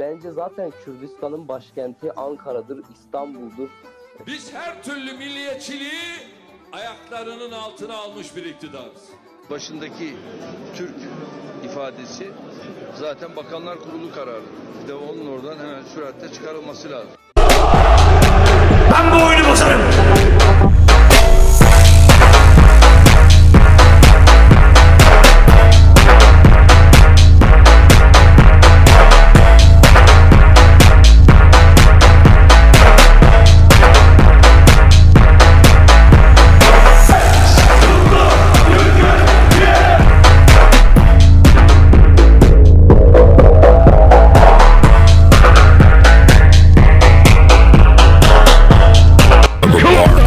bence zaten Kürdistan'ın başkenti Ankara'dır, İstanbul'dur. Biz her türlü milliyetçiliği ayaklarının altına almış bir iktidarız. başındaki Türk ifadesi zaten Bakanlar Kurulu kararı. Bir de onun oradan hemen süratle çıkarılması lazım. Ben bu oyunu Come on.